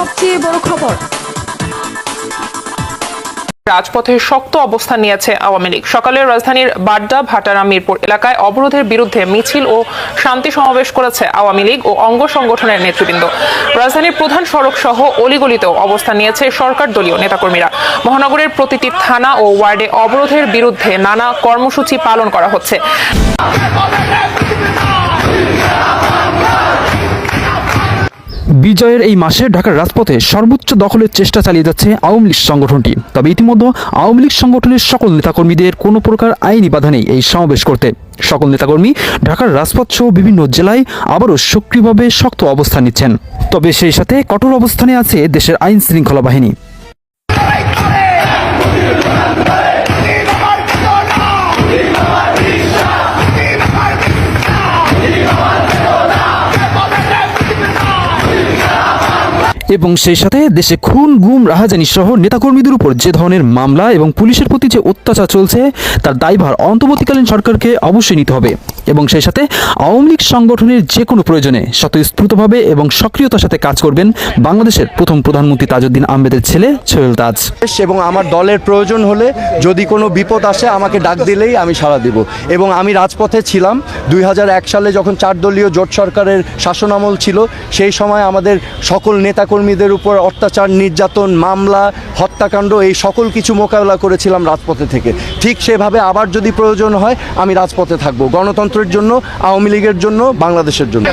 সবচেয়ে বড় খবর। রাজপথে শক্ত অবস্থান নিয়েছে আওয়ামী লীগ। সকালে রাজধানীর বাড্ডা ভাটারা মিরপুর এলাকায় অবরোধের বিরুদ্ধে মিছিল ও শান্তি সমাবেশ করেছে আওয়ামী লীগ ও অঙ্গ সংগঠনের নেতৃবৃন্দ। রাজধানীর প্রধান সড়ক সহ অলিগলিতেও অবস্থান নিয়েছে সরকার দলীয় নেতাকর্মীরা। মহানগরের প্রতিটি থানা ও ওয়ার্ডে অবরোধের বিরুদ্ধে নানা কর্মসূচি পালন করা হচ্ছে। বিজয়ের এই মাসে ঢাকার রাজপথে সর্বোচ্চ দখলের চেষ্টা চালিয়ে যাচ্ছে আওয়ামী লীগ সংগঠনটি। তবে ইতিমধ্যে আওয়ামী লীগ সংগঠনের সকল নেতাকর্মীদের কোনো প্রকার আইনি বাধা নেই এই সমাবেশ করতে। সকল নেতাকর্মী ঢাকার রাজপথ সহ বিভিন্ন জেলায় আবারও সক্রিয়ভাবে শক্ত অবস্থান নিচ্ছেন। তবে সেই সাথে কঠোর অবস্থানে আছে দেশের আইন শৃঙ্খলা বাহিনী। এবং সেই সাথে দেশে খুন, গুম, রাহাজানি সহ নেতাকর্মীদের উপর যে ধরনের মামলা এবং পুলিশের প্রতি যে অত্যাচার চলছে, তার দায়ভার অন্তর্বর্তীকালীন সরকারকে অবশ্যই নিতে হবে। এবং সেই সাথে আওয়ামী লীগ সংগঠনের যে কোনো প্রয়োজনে স্বতঃস্ফূর্তভাবে এবং সক্রিয়তার সাথে কাজ করবেন বাংলাদেশের প্রথম প্রধানমন্ত্রী তাজউদ্দিন আহমেদের ছেলে সোহেল তাজ। এবং আমার দলের প্রয়োজন হলে যদি কোনো বিপদ আসে, আমাকে ডাক দিলেই আমি সাড়া দিব। এবং আমি রাজপথে ছিলাম। দুই হাজার এক সালে যখন চার দলীয় জোট সরকারের শাসনামল ছিল, সেই সময় আমাদের সকল নেতাকর্মীদের উপর অত্যাচার, নির্যাতন, মামলা, হত্যাকাণ্ড, এই সকল কিছু মোকাবেলা করেছিলাম রাজপথে থেকে। ঠিক সেভাবে আবার যদি প্রয়োজন হয়, আমি রাজপথে থাকব। গণতন্ত্রের জন্য আওয়ামী লীগের জন্য বাংলাদেশের জন্য।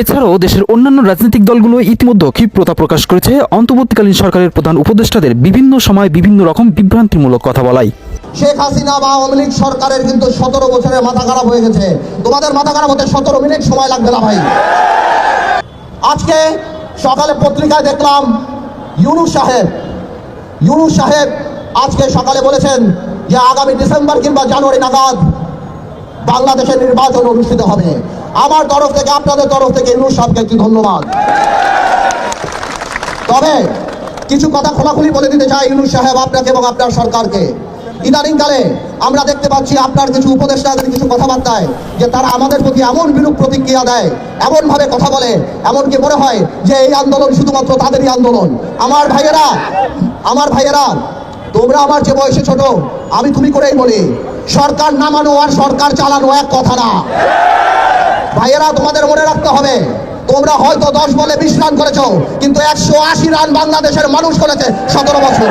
এছাড়াও দেশের অন্যান্য রাজনৈতিক দলগুলো ইতিমধ্যে ক্ষিপ্রতা প্রকাশ করেছে। অন্তর্বর্তীকালীন সরকারের প্রধান উপদেষ্টাদের বিভিন্ন সময় বিভিন্ন রকম বিভ্রান্তিমূলক কথা বলাই। শেখ হাসিনা বা আওয়ামী লীগ সরকারের কিন্তু সতেরো বছরের মাথা খারাপ হয়ে গেছে। তোমাদের মাথা খারাপ হতে সতেরো মিনিট সময় লাগবে না ভাই। আজকে সকালে পত্রিকায় দেখলাম ইউনুস সাহেব ইউনুস সাহেব আজকে সকালে বলেছেন যে আগামী ডিসেম্বর কিংবা জানুয়ারি নাগাদ বাংলাদেশের নির্বাচন অনুষ্ঠিত হবে। আমার তরফ থেকে, আপনাদের তরফ থেকে ইউনুস সাহেবকে একটি ধন্যবাদ। তবে কিছু কথা খোলাখুলি বলে দিতে চাই ইউনুস সাহেব আপনাকে এবং আপনার সরকারকে। ইদানিংকালে আমরা দেখতে পাচ্ছি আপনার কিছু উপদেষ্টাদের কিছু কথাবার্তায় যে তারা আমাদের প্রতি এমন বিরূপ প্রতিক্রিয়া দেয় এমন ভাবে কথা বলে, এমনকি মনে হয় যে এই আন্দোলন শুধুমাত্র তাদেরই আন্দোলন। আমার ভাইয়েরা আমার ভাইয়েরা তোমরা আমার যে বয়সে ছোট, আমি তুমি করেই বলি, সরকার নামানো আর সরকার চালানো এক কথা না। ভাইয়েরা, তোমাদের মনে রাখতে হবে, তোমরা হয়তো দশ বলে বিশ রান করেছ, কিন্তু একশো আশি রান বাংলাদেশের মানুষ করেছে সতেরো বছর।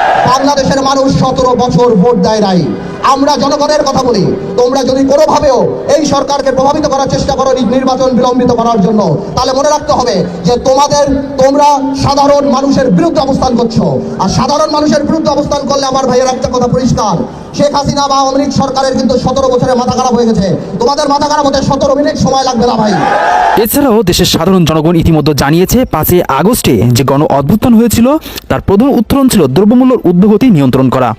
বাংলাদেশের মানুষ সতেরো বছর ভোট দেয় নাই। আমরা জনগণের কথা বলি। তোমরা যদি কোনোভাবেও এই সরকারকে প্রভাবিত করার চেষ্টা করো নির্বাচন বিলম্বিত করার জন্য, তাহলে মনে রাখতে হবে যে তোমাদের, তোমরা সাধারণ মানুষের বিরুদ্ধে অবস্থান করছ। আর সাধারণ মানুষের বিরুদ্ধে অবস্থান করলে আমার ভাইয়ের একটা কথা পরিষ্কার। শেখ হাসিনা বা লীগ সরকারের কিন্তু সতেরো বছরের মাথা খারাপ হয়ে গেছে। তোমাদের মাথা খারাপ হতে সতেরো মিনিট সময় লাগবে না ভাই। এছাড়াও দেশের সাধারণ জনগণ ইতিমধ্যে জানিয়েছে, পাঁচই আগস্টে যে গণ অভ্যুত্থান হয়েছিল, তার প্রধান উত্তরণ ছিল দ্রব্যমূল্যের ঊর্ধ্বগতি নিয়ন্ত্রণ করা।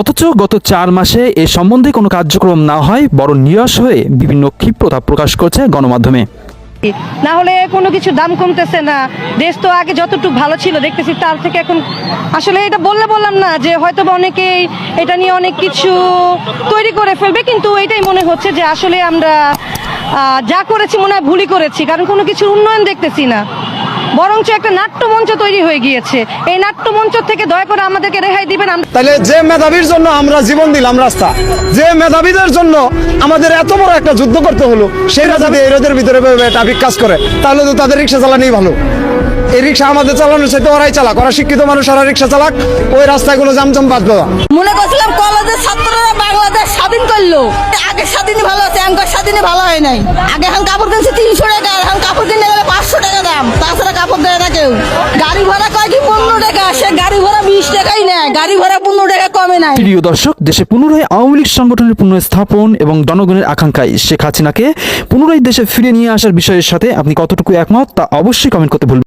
অথচ গত চার মাসে এ সম্বন্ধে কোনো কার্যক্রম না হয় বড় নিরাশ হয়ে বিভিন্ন ক্ষিপ্রতা প্রকাশ করছে গণমাধ্যমে। না হলে কোনো কিছু দাম কমতেছে না। দেশ তো আগে যতটুকু ভালো ছিল দেখতেছি, তার থেকে এখন আসলে এটা বললে বললাম না যে হয়তো অনেকেই এটা নিয়ে অনেক কিছু তৈরি করে ফেলবে, কিন্তু এটাই মনে হচ্ছে যে আসলে আমরা যা করেছি মনে হয় ভুলই করেছি, কারণ কোনো কিছুর উন্নয়ন দেখতেছি না। বরঞ্চ একটা নাট্যমঞ্চ তৈরি হয়ে গিয়েছে। এই নাট্যমঞ্চ থেকে দয়া করে আমাদেরকে রেহাই দিবেন। তাহলে যে মেধাবীর জন্য আমরা জীবন দিলাম রাস্তা যে মেধাবীদের জন্য আমাদের এত বড় একটা যুদ্ধ করতে হলো সেটা যদি এই রোদের ভিতরে ট্রাফিক কাজ করে তাহলে তো তাদের রিক্সা চালানোই ভালো। এই রিক্সা আমাদের চালানোর সাথে ওরাই চালাক ওরা শিক্ষিত মানুষ ওরা রিক্সা চালাক ওই রাস্তায় কোনো জামজাম বাঁচবে না মনে করছিলাম কলেজের ছাত্ররা বাংলাদেশ স্বাধীন করল। আগে স্বাধীন ভালো আছে এখনকার স্বাধীনই ভালো হয় নাই। আগে এখন কাপড় কিনছে তিনশো টাকা। কাপড় দেয় না কেউ। গাড়ি ভাড়া কয় কি পনেরো টাকা? সে গাড়ি ভাড়া বিশ টাকাই নেয়। গাড়ি ভাড়া পনেরো টাকা কমে নাই। প্রিয় দর্শক, দেশে পুনরায় আওয়ামী লীগ সংগঠনের পুনঃস্থাপন এবং জনগণের আকাঙ্ক্ষায় শেখ হাসিনাকে পুনরায় দেশে ফিরে নিয়ে আসার বিষয়ের সাথে আপনি কতটুকু একমত তা অবশ্যই কমেন্ট করতে ভুলবেন